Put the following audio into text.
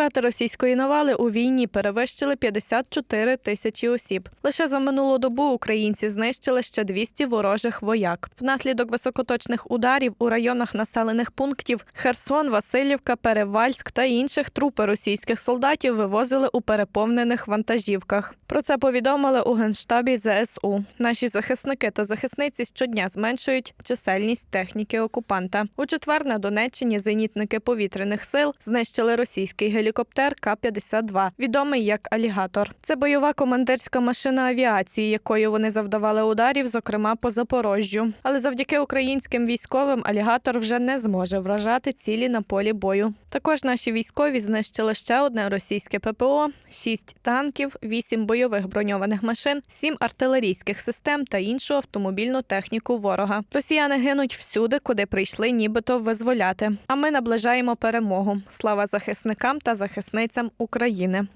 Втрати російської навали у війні перевищили 54 тисячі осіб. Лише за минулу добу українці знищили ще 200 ворожих вояк. Внаслідок високоточних ударів у районах населених пунктів Херсон, Васильівка, Перевальськ та інших трупи російських солдатів вивозили у переповнених вантажівках. Про це повідомили у генштабі ЗСУ. Наші захисники та захисниці щодня зменшують чисельність техніки окупанта. У четвер на Донеччині зенітники повітряних сил знищили російський гелікоптер К-52, відомий як алігатор. Це бойова командирська машина авіації, якою вони завдавали ударів, зокрема по Запорожжю. Але завдяки українським військовим алігатор вже не зможе вражати цілі на полі бою. Також наші військові знищили ще одне російське ППО, шість танків, вісім бойових броньованих машин, сім артилерійських систем та іншу автомобільну техніку ворога. Росіяни гинуть всюди, куди прийшли, нібито визволяти. А ми наближаємо перемогу. Слава захисникам та захисницям України.